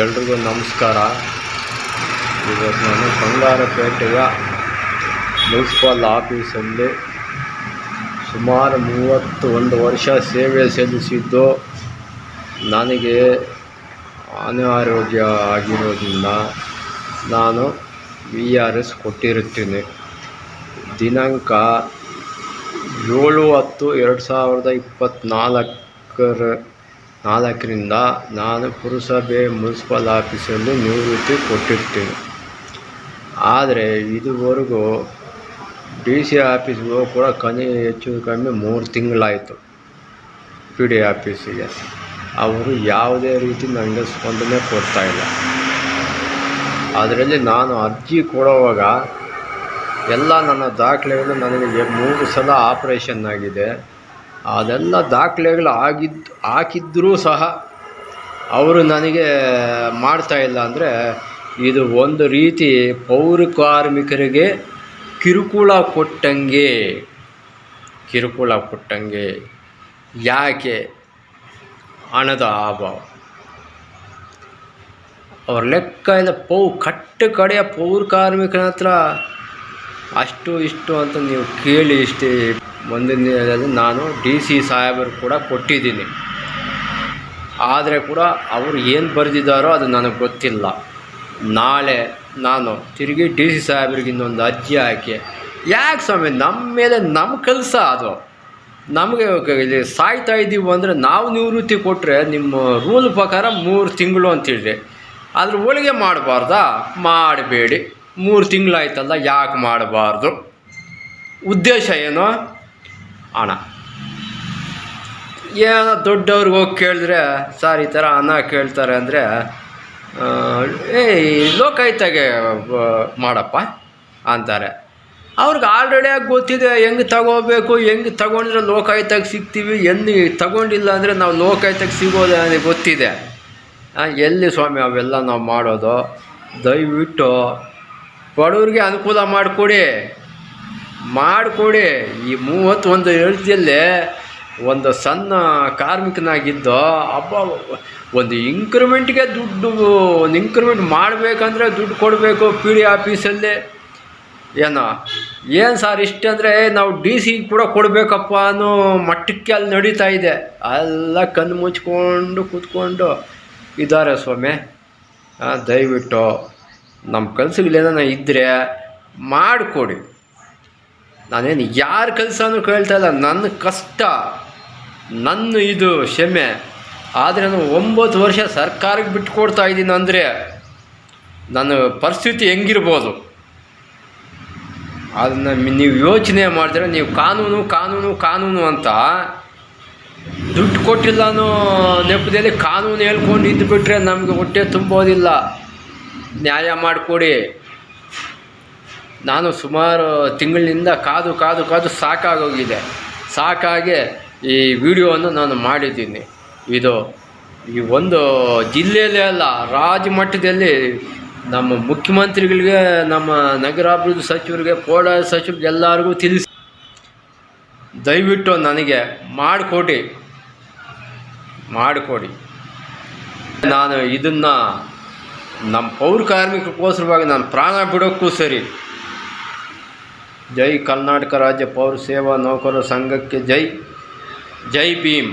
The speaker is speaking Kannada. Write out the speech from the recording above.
ಎಲ್ರಿಗೂ ನಮಸ್ಕಾರ. ಇವತ್ತು ನಾನು ಬಂಗಾರಪೇಟೆಯ ಮುನ್ಸಿಪಲ್ ಆಫೀಸಲ್ಲಿ ಸುಮಾರು ಮೂವತ್ತು ಒಂದು ವರ್ಷ ಸೇವೆ ಸಲ್ಲಿಸಿದ್ದು, ನನಗೆ ಅನಾರೋಗ್ಯ ಆಗಿರೋದ್ರಿಂದ ನಾನು ವಿ ಆರ್ ಎಸ್ ಕೊಟ್ಟಿರುತ್ತೇನೆ. ದಿನಾಂಕ ಏಳು ಹತ್ತು ಎರಡು ಸಾವಿರದ ಇಪ್ಪತ್ತ್ನಾಲ್ಕರ ನಾಲ್ಕರಿಂದ ನಾನು ಪುರಸಭೆ ಮುನ್ಸಿಪಲ್ ಆಫೀಸಲ್ಲಿ ನಿವೃತ್ತಿ ಕೊಟ್ಟಿರ್ತೀನಿ. ಆದರೆ ಇದುವರೆಗೂ ಡಿ ಸಿ ಆಫೀಸ್ಗೂ ಕೂಡ ಕನಿ ಹೆಚ್ಚು ಕಮ್ಮಿ ಮೂರು ತಿಂಗಳಾಯಿತು. ಪಿ ಡಿ ಆಫೀಸಿಗೆ. ಅವರು ಯಾವುದೇ ರೀತಿ ನನಗೆ ಸ್ಪಂದನೆ ಕೊಡ್ತಾಯಿಲ್ಲ ಅದರಲ್ಲಿ ನಾನು ಅರ್ಜಿ ಕೊಡುವಾಗ ಎಲ್ಲ ನನ್ನ ದಾಖಲೆಗಳು ನನಗೆ ಮೂರು ಸಲ ಆಪ್ರೇಷನ್ ಆಗಿದೆ. ಅದೆಲ್ಲ ದಾಖಲೆಗಳು ಆಗಿದ್ದು ಹಾಕಿದ್ರೂ ಸಹ ಅವರು ನನಗೆ ಮಾಡ್ತಾ ಇಲ್ಲ ಅಂದರೆ ಇದು ಒಂದು ರೀತಿ ಪೌರ ಕಾರ್ಮಿಕರಿಗೆ ಕಿರುಕುಳ ಕೊಟ್ಟಂಗೆ. ಕಿರುಕುಳ ಕೊಟ್ಟಂಗೆ. ಯಾಕೆ? ಹಣದ ಅಭಾವ. ಅವ್ರ ಲೆಕ್ಕ ಇಲ್ಲ. ಪೌ, ಕಟ್ಟ ಕಡೆಯ ಪೌರ ಕಾರ್ಮಿಕನ ಹತ್ರ ಅಷ್ಟು ಇಷ್ಟು ಅಂತ ನೀವು ಕೇಳಿ ಇಷ್ಟೇ ಮುಂದಿನ ನಾನು ಡಿ ಸಿ ಸಾಹೇಬರು ಕೂಡ ಕೊಟ್ಟಿದ್ದೀನಿ. ಆದರೆ ಕೂಡ ಅವರು ಏನು ಬರೆದಿದ್ದಾರೋ ಅದು ನನಗೆ ಗೊತ್ತಿಲ್ಲ. ನಾಳೆ ನಾನು ತಿರುಗಿ ಡಿ ಸಿ ಸಾಹೇಬ್ರಿಗೆ ಇನ್ನೊಂದು ಅರ್ಜಿ ಹಾಕಿ, ಯಾಕೆ ಸ್ವಾಮಿ ನಮ್ಮ ಮೇಲೆ ನಮ್ಮ ಕೆಲಸ ಅದು? ನಮಗೆ ಇಲ್ಲಿ ಸಾಯ್ತಾ ಇದ್ದೀವಿ ಅಂದರೆ ನಾವು ನಿವೃತ್ತಿ ಕೊಟ್ಟರೆ ನಿಮ್ಮ ರೂಲ್ ಪ್ರಕಾರ ಮೂರು ತಿಂಗಳು ಅಂತೇಳಿ ಆದರೆ ಒಳಗೆ ಮಾಡಬಾರ್ದಾ? ಮಾಡಬೇಡಿ. ಮೂರು ತಿಂಗಳಾಯ್ತಲ್ಲ, ಯಾಕೆ ಮಾಡಬಾರ್ದು? ಉದ್ದೇಶ ಏನು? ಹಣ ಏನೋ ದೊಡ್ಡವ್ರಿಗೆ ಹೋಗಿ ಕೇಳಿದ್ರೆ, ಸರ್, ಈ ಥರ ಹಣ ಕೇಳ್ತಾರೆ ಅಂದರೆ ಏಯ್ ಲೋಕಾಯ್ತಾಗೆ ಮಾಡಪ್ಪ, ಅಂತಾರೆ. ಅವ್ರಿಗೆ ಆಲ್ರೆಡಿ ಗೊತ್ತಿದೆ, ಹೆಂಗೆ ತಗೋಬೇಕು, ಹೆಂಗೆ ತಗೊಂಡ್ರೆ ಲೋಕಾಯುಕ್ತಕ್ಕೆ ಸಿಗ್ತೀವಿ, ಎಲ್ಲಿ ತಗೊಂಡಿಲ್ಲ ಅಂದರೆ ನಾವು ಲೋಕಾಯುಕ್ತಕ್ಕೆ ಸಿಗೋದು ನನಗೆ ಗೊತ್ತಿದೆ. ಎಲ್ಲಿ ಸ್ವಾಮಿ, ಅವೆಲ್ಲ ನಾವು ಮಾಡೋದು? ದಯವಿಟ್ಟು ಬಡವ್ರಿಗೆ ಅನುಕೂಲ ಮಾಡಿಕೊಡಿ. ಮಾಡಿಕೊಡಿ. ಈ ಮೂವತ್ತೊಂದು ವರ್ಷದಲ್ಲಿ ಒಂದು ಸಣ್ಣ ಕಾರ್ಮಿಕನಾಗಿದ್ದು ಹಬ್ಬ ಒಂದು ಇಂಕ್ರಿಮೆಂಟ್ಗೆ ದುಡ್ಡು, ಒಂದು ಇಂಕ್ರಿಮೆಂಟ್ ಮಾಡಬೇಕಂದ್ರೆ ದುಡ್ಡು ಕೊಡಬೇಕು ಪಿ ಡಿ ಆಫೀಸಲ್ಲಿ. ಏನೋ, ಏನು ಸರ್ ಇಷ್ಟಂದರೆ ನಾವು ಡಿ ಸಿ ಕೂಡ ಕೊಡಬೇಕಪ್ಪ ಅನ್ನೋ ಮಟ್ಟಕ್ಕೆ ಅಲ್ಲಿ ನಡೀತಾ ಇದೆ. ಎಲ್ಲ ಕಣ್ಣು ಮುಚ್ಕೊಂಡು ಕೂತ್ಕೊಂಡು ಇದ್ದಾರೆ ಸ್ವಾಮಿ. ದಯವಿಟ್ಟು ನಮ್ಮ ಕೆಲಸಗಳೇನ ಇದ್ದರೆ ಮಾಡಿಕೊಡಿ. ನಾನೇನು ಯಾರ ಕೆಲಸನೂ ಕೇಳ್ತಾ ಇಲ್ಲ ನನ್ನ ಕಷ್ಟ, ನನ್ನ ಇದು ಕ್ಷಮೆ. ಆದರೆ ನಾನು ಒಂಬತ್ತು ವರ್ಷ ಸರ್ಕಾರಕ್ಕೆ ಬಿಟ್ಕೊಡ್ತಾ ಇದ್ದೀನಿ ಅಂದರೆ ನನ್ನ ಪರಿಸ್ಥಿತಿ ಹೆಂಗಿರ್ಬೋದು? ಅದನ್ನು ನೀವು ಯೋಚನೆ ಮಾಡಿದ್ರೆ ನೀವು ಕಾನೂನು ಕಾನೂನು ಕಾನೂನು ಅಂತ ದುಡ್ಡು ಕೊಟ್ಟಿಲ್ಲ ಅನ್ನೋ ನೆಪದಲ್ಲಿ ಕಾನೂನು ಹೇಳ್ಕೊಂಡು ಇದ್ದುಬಿಟ್ರೆ ನಮಗೆ ಹೊಟ್ಟೆ ತುಂಬೋದಿಲ್ಲ. ನ್ಯಾಯ ಮಾಡಿಕೊಡಿ. ನಾನು ಸುಮಾರು ತಿಂಗಳಿನಿಂದ ಕಾದು ಕಾದು ಕಾದು ಸಾಕಾಗೋಗಿದೆ. ಸಾಕಾಗಿ ಈ ವಿಡಿಯೋವನ್ನು ನಾನು ಮಾಡಿದ್ದೀನಿ. ಇದು ಈ ಒಂದು ಜಿಲ್ಲೆಯಲ್ಲೇ ಅಲ್ಲ ರಾಜ್ಯ ಮಟ್ಟದಲ್ಲಿ ನಮ್ಮ ಮುಖ್ಯಮಂತ್ರಿಗಳಿಗೆ, ನಮ್ಮ ನಗರಾಭಿವೃದ್ಧಿ ಸಚಿವರಿಗೆ ಪೋಡ ಸಚಿವರಿಗೆ ಎಲ್ಲರಿಗೂ ತಿಳಿಸಿ. ದಯವಿಟ್ಟು ನನಗೆ ಮಾಡಿಕೊಡಿ. ಮಾಡಿಕೊಡಿ. ನಾನು ಇದನ್ನು ನಮ್ಮ ಪೌರ ಕಾರ್ಮಿಕರಿಗೋಸ್ಕರವಾಗಿ ನಾನು ಪ್ರಾಣ ಬಿಡೋಕ್ಕೂ ಸರಿ. ಜೈ ಕರ್ನಾಟಕ ರಾಜ್ಯ ಪೌರ ಸೇವಾ ನೌಕರರ ಸಂಘಕ್ಕೆ ಜೈ ಜೈ ಭೀಮ್